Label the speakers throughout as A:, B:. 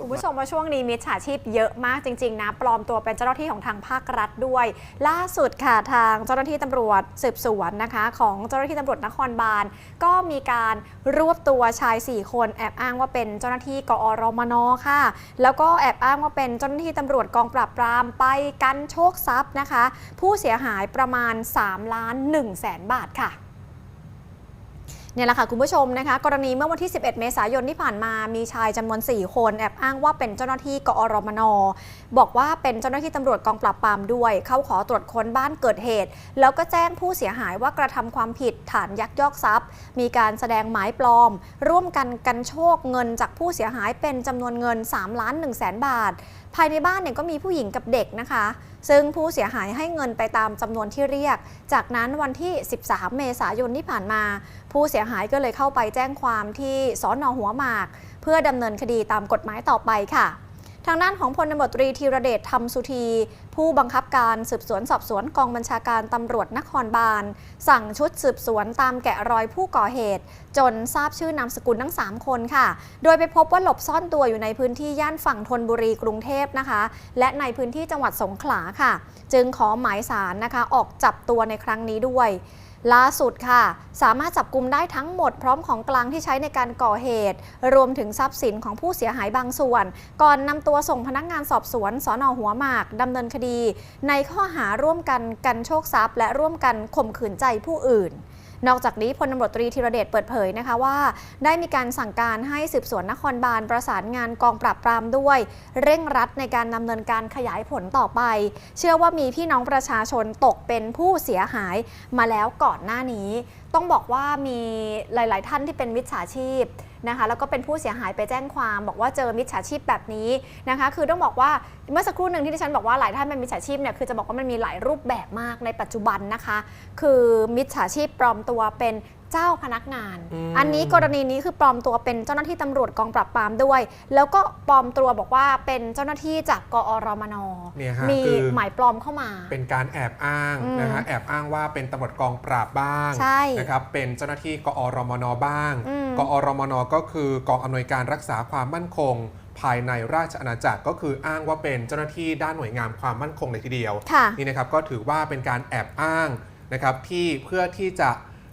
A: คุณผู้ชมว่าช่วงนี้มิจฉาชีพเยอะมากจริง ๆ นะ ปลอมตัวเป็นเจ้าหน้าที่ของทางภาครัฐด้วย ล่าสุดค่ะทางเจ้าหน้าที่ตำรวจสืบสวนนะคะ ของเจ้าหน้าที่ตำรวจนครบาล ก็มีการรวบตัวชาย 4 คนแอบอ้างว่าเป็นเจ้าหน้าที่กอรมนค่ะ แล้วก็แอบอ้างว่าเป็นเจ้าหน้าที่ตำรวจกองปราบปรามไปกันโชคทรัพย์นะคะ ผู้เสียหายประมาณ 3 ล้าน1แสนบาทค่ะ เนี่ยแหละค่ะคุณผู้ชมนะคะ กรณีเมื่อวันที่ 11 เมษายนที่ผ่านมามีชายจำนวน 4 คนแอบอ้างว่าเป็นเจ้าหน้าที่กอรมน บอกว่าเป็นเจ้าหน้าที่ตำรวจกองปราบปรามด้วย เข้าขอตรวจค้นบ้านเกิดเหตุ แล้วก็แจ้งผู้เสียหายว่ากระทำความผิดฐานยักยอกทรัพย์ มีการแสดงหมายปลอม ร่วมกันกันโชคเงินจากผู้เสียหายเป็นจำนวนเงิน 3 ล้าน1แสนบาท ภายในบ้านเนี่ยก็มีผู้หญิงกับเด็กนะคะ ซึ่งผู้เสียหายให้เงินไปตามจำนวนที่เรียก จากนั้นวันที่ 13 เมษายนที่ผ่านมา ผู้เสียหายก็เลยเข้าไปแจ้งความที่สอนอหัวหมาก เพื่อดำเนินคดีตามกฎหมายต่อไปค่ะ ทางด้านของพลตำรวจตรีธีรเดชธรรมสุธี ผู้บังคับการสืบสวนสอบสวนกองบัญชาการตำรวจนครบาล สั่งชุดสืบสวนตามแกะรอยผู้ก่อเหตุ จนทราบชื่อนามสกุลทั้ง 3 คนค่ะ โดยไปพบว่าหลบซ่อนตัวอยู่ในพื้นที่ย่านฝั่งธนบุรีกรุงเทพนะคะ และในพื้นที่จังหวัดสงขลาค่ะ จึงขอหมายสารนะคะออกจับตัวในครั้งนี้ด้วย ล่าสุดค่ะ สามารถจับกลุ่มได้ทั้งหมดพร้อมของกลางที่ใช้ในการก่อเหตุ รวมถึงทรัพย์สินของผู้เสียหายบางส่วน ก่อนนำตัวส่งพนักงานสอบสวนสอนอหัวหมากดำเนินคดี ในข้อหาร่วมกันกันโชคทรัพย์ และร่วมกันข่มขืนใจผู้อื่น นอกจากนี้พลตำรวจตรีธีรเดชเปิดเผยนะคะว่า ได้มีการสั่งการให้สืบสวนนครบาลประสานงานกองปราบปรามด้วย เร่งรัดในการดำเนินการขยายผลต่อไป เชื่อว่ามีพี่น้องประชาชนตกเป็นผู้เสียหายมาแล้วก่อนหน้านี้ ต้องบอกว่ามีหลาย ๆ ท่านที่เป็นมิจฉาชีพนะคะแล้วก็เป็นผู้เสียหายไปแจ้งความบอกว่าเจอมิจฉาชีพแบบนี้นะคะคือต้องบอกว่าเมื่อสักครู่หนึ่งที่ดิฉันบอกว่าหลายท่านเป็นมิจฉาชีพเนี่ยคือจะบอกว่ามันมีหลายรูปแบบมากในปัจจุบันนะคะ คือมิจฉาชีพปลอมตัวเป็น เจ้าพนักงาน
B: อืม
A: อันนี้กรณีนี้คือปลอมตัวเป็นเจ้าหน้าที่ตำรวจกองปราบปรามด้วย แล้วก็ปลอมตัวบอกว่าเป็นเจ้าหน้าที่จากกอรมน
B: เนี่ยฮะ
A: มี
B: คือ
A: หมายปลอมเข้ามา
B: เป็นการแอบอ้าง
A: อืม
B: นะฮะแอบอ้างว่าเป็นตำรวจกองปราบบ้าง
A: ใช่
B: นะครับเป็นเจ้าหน้าที่กอรมนบ้าง
A: อืม
B: กอรมนก็คือกองอำนวยการรักษาความมั่นคงภายในราชอาณาจักรก็คืออ้างว่าเป็นเจ้าหน้าที่ด้านหน่วยงานความมั่นคงเลยทีเดียว
A: ค่ะ
B: นี่นะครับก็ถือว่าเป็นการแอบอ้างนะครับที่เพื่อที่จะ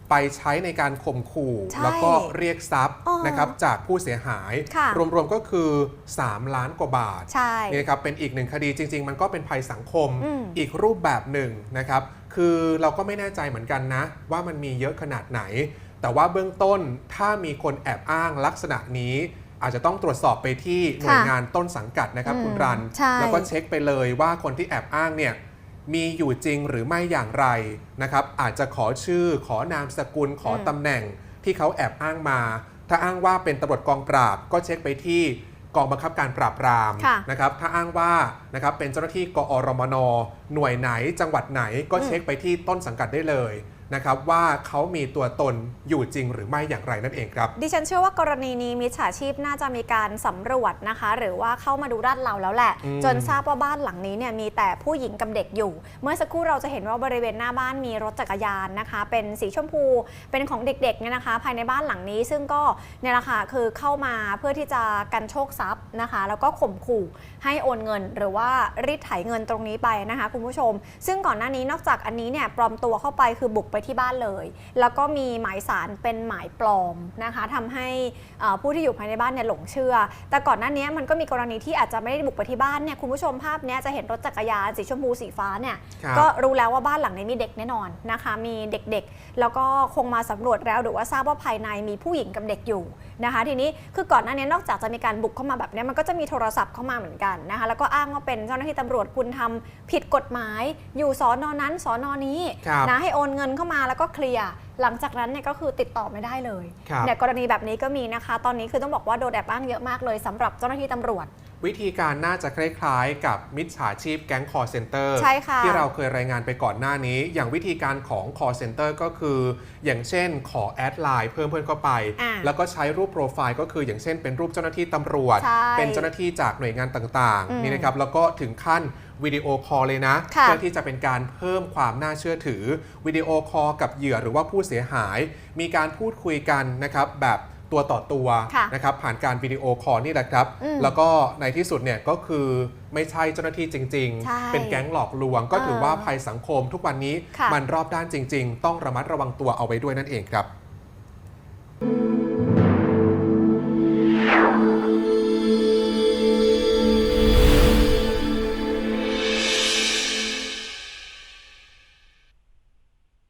B: ไปใช้ในการข่มขู่
A: ใช่
B: แล้วก็เรียกทรัพย์
A: อ๋อ
B: นะครับจากผู้เสียหาย
A: ค่ะ
B: รวมๆก็คือ 3 ล้านกว่าบาท
A: ใช่
B: นี่นะครับเป็นอีกหนึ่งคดีจริง ๆ มันก็เป็นภัยสังคม
A: อืม
B: อีกรูปแบบหนึ่งนะครับ คือเราก็ไม่แน่ใจเหมือนกันนะ ว่ามันมีเยอะขนาดไหน แต่ว่าเบื้องต้นถ้ามีคนแอบอ้างลักษณะนี้ อาจจะต้องตรวจสอบไปที่หน่วยงานต้นสังกัดนะครับ
A: อืม
B: คุณรัน
A: ใช่
B: แล้วก็เช็คไปเลยว่าคนที่แอบอ้างเนี่ย มีอยู่จริงหรือไม่อย่างไรนะครับอาจจะขอชื่อขอนามสกุลขอตำแหน่งที่เขาแอบอ้างมา ถ้าอ้างว่าเป็นตำรวจกองปราบ ก็เช็คไปที่กองบังคับการปราบปราม
A: ค่ะ
B: นะครับถ้าอ้างว่านะครับเป็นเจ้าหน้าที่กอรมนหน่วยไหนจังหวัดไหนก็เช็คไปที่ต้นสังกัดได้เลย นะครับว่าเขามีตัวตนอยู่จริงหรือไม่อย่างไรนั่นเองครับ
A: ดิฉันเชื่อว่ากรณีนี้มิจฉาชีพน่าจะมีการสำรวจนะคะ หรือว่าเข้ามาดูราดเราแล้วแหละ
B: อืม
A: จนทราบว่าบ้านหลังนี้เนี่ยมีแต่ผู้หญิงกับเด็กอยู่ เมื่อสักครู่เราจะเห็นว่าบริเวณหน้าบ้านมีรถจักรยานนะคะ เป็นสีชมพูเป็นของเด็กๆเนี่ยนะคะ ภายในบ้านหลังนี้ซึ่งก็เนี่ยแหละค่ะคือเข้ามาเพื่อที่จะกันโชคทรัพย์นะคะ แล้วก็ข่มขู่ให้โอนเงิน หรือว่ารีดไถเงินตรงนี้ไปนะคะ คุณผู้ชม ซึ่งก่อนหน้านี้นอกจากอันนี้เนี่ยปลอมตัวเข้าไปคือบุกไปที่บ้านเลย แล้วก็มีหมายสารเป็นหมายปลอมนะคะทำให้เอ่อผู้ที่อยู่ภายในบ้านเนี่ยหลงเชื่อ แต่ก่อนหน้านี้มันก็มีกรณีที่อาจจะไม่ได้บุกไปที่บ้านเนี่ยคุณผู้ชมภาพเนี้ยจะเห็นรถจักรยานสีชมพูสีฟ้าเนี่ย
B: ครับ
A: ก็รู้แล้วว่าบ้านหลังนี้มีเด็กแน่นอนนะคะมีเด็กๆ แล้วก็คงมาสำรวจแล้วหรือว่าทราบว่าภายในมีผู้หญิงกับเด็กอยู่นะคะ ทีนี้คือก่อนหน้านี้นอกจากจะมีการบุกเข้ามาแบบเนี้ยมันก็จะมีโทรศัพท์เข้ามาเหมือนกันนะคะแล้วก็อ้างว่าเป็นเจ้าหน้าที่ตำรวจคุณทำผิดกฎหมาย อยู่สอนอนั้นสอนอนี้
B: ครับ
A: นะให้โอนเงินเข้ามาแล้วก็เคลียร์หลังจากนั้นเนี่ยก็คือติดต่อไม่ได้เลย
B: ครับ
A: เนี่ยกรณีแบบนี้ก็มีนะคะ ตอนนี้คือต้องบอกว่าโดนแอบอ้างเยอะมากเลยสำหรับเจ้าหน้าที่ตำรวจ
B: วิธีการน่าจะคล้ายๆ กับมิจฉาชีพแก๊งคอร์เซนเตอร์
A: ใช่ค่ะ
B: ที่เราเคยรายงานไปก่อนหน้านี้ อย่างวิธีการของ call center ก็คือ อย่างเช่นขอแอดไลน์เพิ่มเพื่อนเข้าไป
A: อ่า
B: แล้วก็ใช้รูปโปรไฟล์ก็คืออย่างเช่นเป็นรูปเจ้าหน้าที่ตำรวจ
A: ใช่
B: เป็นเจ้าหน้าที่จากหน่วยงานต่าง
A: อืม
B: ๆนี่นะครับแล้วก็ถึงขั้นวิดีโอคอลเลยนะ
A: ค่ะ
B: เพื่อที่จะเป็นการเพิ่มความน่าเชื่อถือวิดีโอคอลกับเหยื่อหรือว่าผู้เสียหาย มีการพูดคุยกันนะครับแบบตัวต่อตัว
A: ค่ะ
B: นะครับผ่านการวิดีโอคอลนี่แหละครับ
A: อืม
B: แล้วก็ในที่สุดเนี่ยก็คือไม่ใช่เจ้าหน้าที่จริง
A: ใช่
B: ๆเป็นแก๊งหลอกลวง ก็ถือว่าภัยสังคมทุกวันนี้
A: ค่ะ
B: มันรอบด้านจริง ๆ ต้องระมัดระวังตัวเอาไว้ด้วยนั่นเองครับ